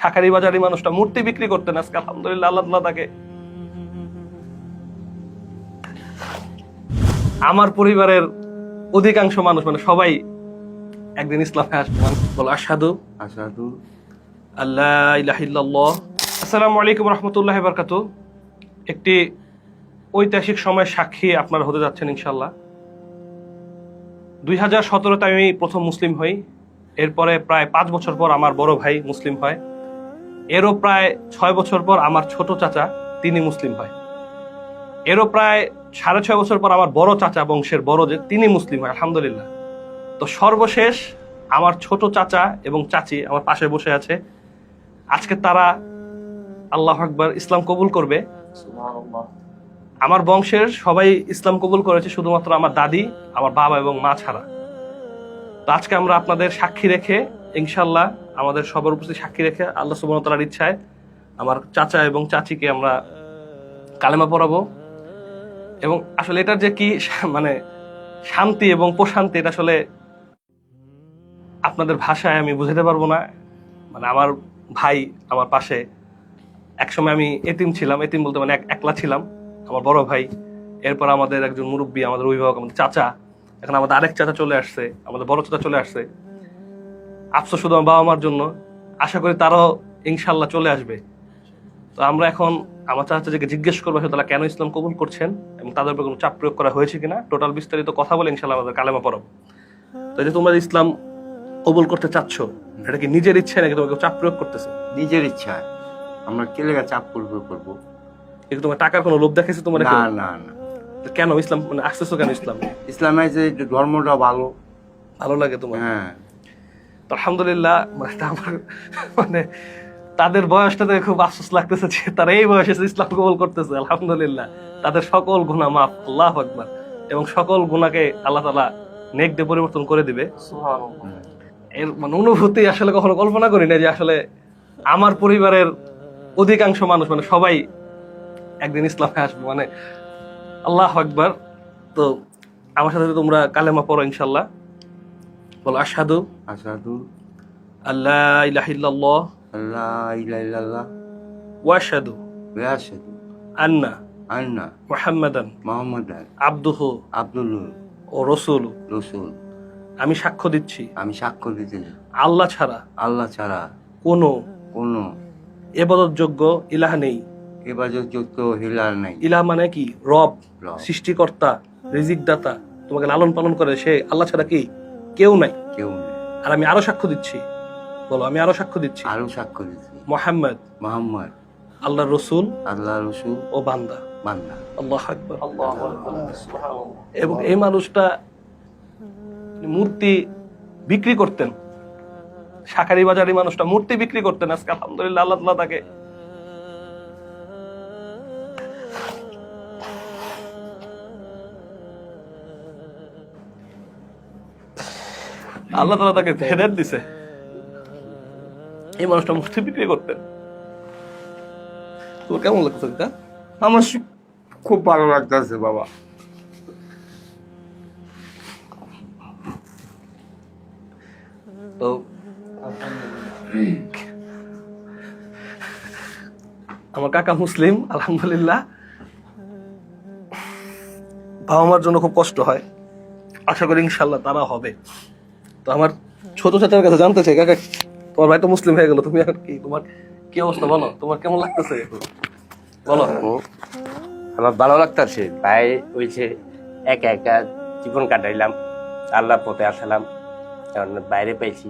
শাকারি বাজারি মানুষটা মূর্তি বিক্রি করতেন আজকে আলহামদুলিল্লাহ আল্লাহ তাকে। আমার পরিবারের অধিকাংশ মানুষ মানে সবাই একদিন ইসলামে আসবে। বলো আসাদু আসাদু আল্লাহ আসসালামু আলাইকুম রহমতুল্লাহ বারকাতু একটি ঐতিহাসিক সময় সাক্ষী আপনারা হতে যাচ্ছেন ইনশাল্লাহ দুই হাজার সতেরোতে আমি প্রথম মুসলিম হই। এরপরে প্রায় পাঁচ বছর পর আমার বড় ভাই মুসলিম হয়। এরও প্রায় ছয় বছর পর আমার ছোট চাচা তিনি মুসলিম হয়। এরও প্রায় সাড়ে ছয় বছর পর আমার বড় চাচা বংশের বড় যে তিনি মুসলিম হয় আলহামদুলিল্লাহ। তো সর্বশেষ আমার ছোট চাচা এবং চাচি আমার পাশে বসে আছে। আজকে তারা আল্লাহ আকবার ইসলাম কবুল করবে। আমার বংশের সবাই ইসলাম কবুল করেছে শুধুমাত্র আমার দাদি আমার বাবা এবং মা ছাড়া। তো আজকে আমরা আপনাদের সাক্ষী রেখে ইনশাল্লাহ আমাদের সবার উপস্থিত সাক্ষী রেখে আল্লাহ সুবনতলার ইচ্ছায় আমার চাচা এবং চাচিকে আমরা কালেমা পড়াবো। এবং আসলে এটার যে কি মানে শান্তি এবং প্রশান্তি, এটা আসলে আপনাদের ভাষায় আমি বুঝাতে পারব না। মানে আমার ভাই আমার পাশে, একসময় আমি এতিম ছিলাম, এতিম বলতে মানে এক- একলা ছিলাম, আমার বড় ভাই, এরপর আমাদের একজন মুরব্বী, আমাদের অভিভাবক, আমাদের চাচা, এখন আমাদের আরেক চাচা চলে আসছে, আমাদের বড় চাচা চলে আসছে। আফসোস শুধু আমার বাবা মার জন্য। আশা করি তারাও ইনশাল্লাহ চলে আসবে। তো আমরা এখন আমার চাচাকে জিজ্ঞেস করব আসলে তারা কেন ইসলাম কবুল করছেন এবং তাদের উপর কোনো চাপ প্রয়োগ করা হয়েছে কিনা? টোটাল বিস্তারিত কথা বলে ইনশাল্লাহ আমাদের কালেমা পড়াবো। তো যে তোমরা ইসলাম কবুল করতে চাচ্ছ এটা কি নিজের ইচ্ছে নাকি তোমাকে চাপ প্রয়োগ করতেছে? নিজের ইচ্ছা। আমরা কে লেগা চাপ করব? করব কিন্তু তোমার টাকার কোনো লোভ দেখাইছে তোমার না না না। কেন ইসলাম মানে আসতেছো কেন ইসলাম? ইসলামের যে ধর্মটা ভালো ভালো লাগে তোমার? হ্যাঁ। তো আলহামদুলিল্লাহ মানে আমার মানে তাদের বয়সটা দেখে খুব আফসোস লাগতেছে যে তারা এই বয়সে ইসলাম কবল করতেছে আলহামদুলিল্লাহ। তাদের সকল গুনাহ মাফ আল্লাহ আকবার। এবং সকল গুণাকে আল্লাহ তালা নেক দিয়ে পরিবর্তন করে দিবে। এর মানে অনুভূতি আসলে কখনো কল্পনা করি না যে আসলে আমার পরিবারের অধিকাংশ মানুষ মানে সবাই একদিন ইসলামে আসবে মানে আল্লাহ আকবার। তো আমার সাথে তোমরা কালেমা পড়ো ইনশাল্লাহ বলো আসাদু আসাদু আল্লাহ ইলাহা ইল্লাল্লাহ আল্লাহ ইলা ইল্লাল্লাহ ওয়াশহাদু ওয়াশহাদু আন্না আন্না মুহাম্মাদান মোহাম্মদ আবদুহু আব্দুল ও রসুল রসুল আমি সাক্ষ্য দিচ্ছি আমি সাক্ষ্য দিতে আল্লাহ ছাড়া আল্লাহ ছাড়া কোনো কোনো এবাদতযোগ্য ইলাহ নেই। এবাজত যুক্ত হিলার নাই। ইলাহ মানে কি? রব রব। সৃষ্টিকর্তা রিজিক দাতা তোমাকে লালন পালন করে সে আল্লাহ ছাড়া কি? কেউ নাই। কেউ নেই। আর আমি আরও সাক্ষ্য দিচ্ছি। বলো আমি আরও সাক্ষ্য দিচ্ছি। আরও সাক্ষ্য দিতে মোহাম্মদ মোহাম্মদ আল্লাহর রসুল আল্লাহ রসুল ও বান্দা। বান্দা। আল্লাহ আকবার। এবং এই মানুষটা মূর্তি বিক্রি করতেন। শাকারি বাজারি মানুষটা মূর্তি বিক্রি করতেন। আজকে আলহামদুলিল্লাহ আল্লাহ তাকে আল্লাহ তালা তাকে হেদায়েত দিছে। এই মানুষটা মূর্তি বিক্রি করতেন। তোর কেমন লাগছে এটা আমার খুব ভালো লাগতেছে, বাবা। তো, আমার কাকা মুসলিম, আলহামদুলিল্লাহ। বাবা মার জন্য খুব কষ্ট হয়। আশা করি ইনশাল্লাহ তারা হবে। তো আমার ছোট চাচার কাছে জানতে চাই কাকা তোমার ভাই তো মুসলিম হয়ে গেল তুমি কি তোমার কি অবস্থা বলো? তোমার কেমন লাগতেছে? বলো। আমার ভালো লাগতেছে ভাই ওই যে একা একা জীবন কাটাইলাম আল্লাহ পথে আসলাম কারণ বাইরে পাইছি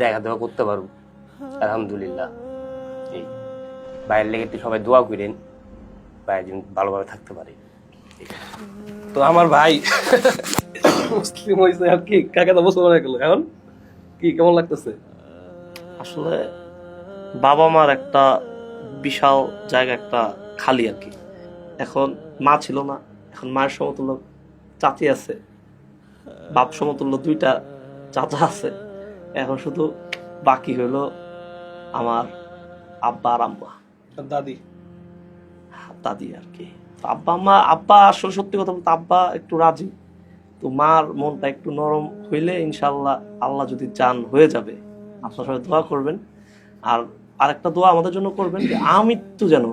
দেখা দেওয়া করতে পারব আলহামদুলিল্লাহ। এই বাইরের লেগে একটু সবাই দোয়া করেন বাইরে যেন ভালোভাবে থাকতে পারে। তো আমার ভাই মুসলিম হয়েছে আর কি কাকা তো মুসলমান হয়ে গেল? এখন কি কেমন লাগতেছে? আসলে বাবা মার একটা বিশাল জায়গা একটা খালি আর কি। এখন মা ছিল না এখন মায়ের সমতুল্য চাচি আছে বাপ সমতুল্য দুইটা চাচা আছে। এখন শুধু বাকি হলো আমার আব্বা আর আম্মা। দাদি? দাদি আর কি। আব্বা আম্মা আব্বা আসলে সত্যি কথা বলতে আব্বা একটু রাজি। তো মার মনটা একটু নরম হইলে ইনশাল্লাহ আল্লাহ যদি চান, হয়ে যাবে। আপনার সবাই দোয়া করবেন। আর আর একটা দোয়া আমাদের জন্য করবেন যে, আমৃত্যু যেন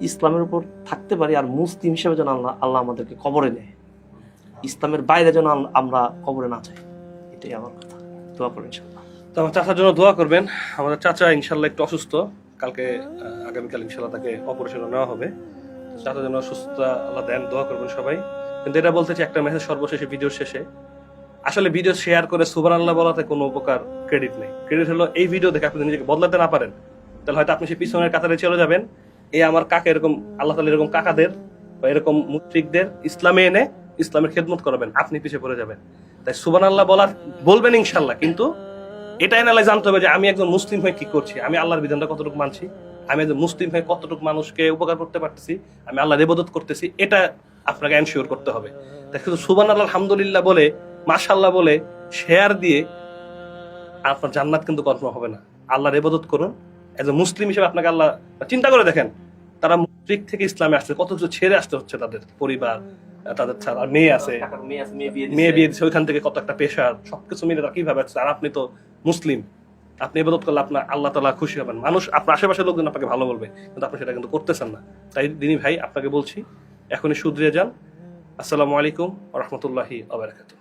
ইসলামের উপর থাকতে পারি আর মুসলিম হিসেবে যেন আল্লাহ আল্লাহ আমাদেরকে কবরে নেয়। ইসলামের বাইরে যেন আমরা কবরে না যাই। এটাই আমার কথা। দোয়া করবেন ইনশাআল্লাহ। তো আমার চাচার জন্য দোয়া করবেন। আমাদের চাচা ইনশাল্লাহ একটু অসুস্থ। কালকে, আগামীকাল ইনশাল্লাহ তাকে অপারেশনে নেওয়া হবে। তো চাচার জন্য সুস্থতা আল্লাহ দেন, দোয়া করবেন সবাই। কিন্তু এটা বলতে চাই একটা মেসেজ সর্বশেষে ভিডিও শেষে। আসলে ভিডিও শেয়ার করে সুবান আল্লাহ বলাতে কোনো উপকার ক্রেডিট নেই। ক্রেডিট হলো এই ভিডিও দেখে আপনি নিজেকে বদলাতে না পারেন, তাহলে হয়তো আপনি সেই পিছনের কাতারে চলে যাবেন। এই আমার কাকা এরকম, আল্লাহ তালা এরকম কাকাদের বা এরকম মুত্রিকদের ইসলামে এনে ইসলামের খেদমত করাবেন, আপনি পিছিয়ে পড়ে যাবেন। তাই সুবান আল্লাহ বলার, বলবেন ইনশাল্লাহ কিন্তু এটা এনালাই জানতে হবে যে আমি একজন মুসলিম হয়ে কি করছি, আমি আল্লাহর বিধানটা কতটুকু মানছি, আমি একজন মুসলিম হয়ে কতটুকু মানুষকে উপকার করতে পারতেছি, আমি আল্লাহর ইবাদত করতেছি, এটা আপনাকে এনশিওর করতে হবে। তাই শুধু সুবান আল্লাহ আলহামদুলিল্লাহ বলে মাশাল্লাহ বলে শেয়ার দিয়ে আপনার জান্নাত কিন্তু কনফার্ম হবে না। আল্লাহর ইবাদত করুন। এজ এ মুসলিম হিসেবে আপনাকে আল্লাহ, চিন্তা করে দেখেন, তারা মুসলিক থেকে ইসলামে আসছে, কত কিছু ছেড়ে আসতে হচ্ছে তাদের পরিবার, তাদের ছাড়া মেয়ে আছে, মেয়ে বিয়ে দিচ্ছে ওইখান থেকে কত একটা পেশার, সবকিছু মিলে তারা কীভাবে আছে? আর আপনি তো মুসলিম, আপনি ইবাদত করলে আপনার আল্লাহ তালা খুশি হবেন। মানুষ, আপনার আশেপাশের লোকজন আপনাকে ভালো বলবে, কিন্তু আপনি সেটা কিন্তু করতেছেন না। তাই দিনী ভাই, আপনাকে বলছি এখনই শুধরে যান। আসসালামু আলাইকুম রহমতুল্লাহি আবরাকাতুহ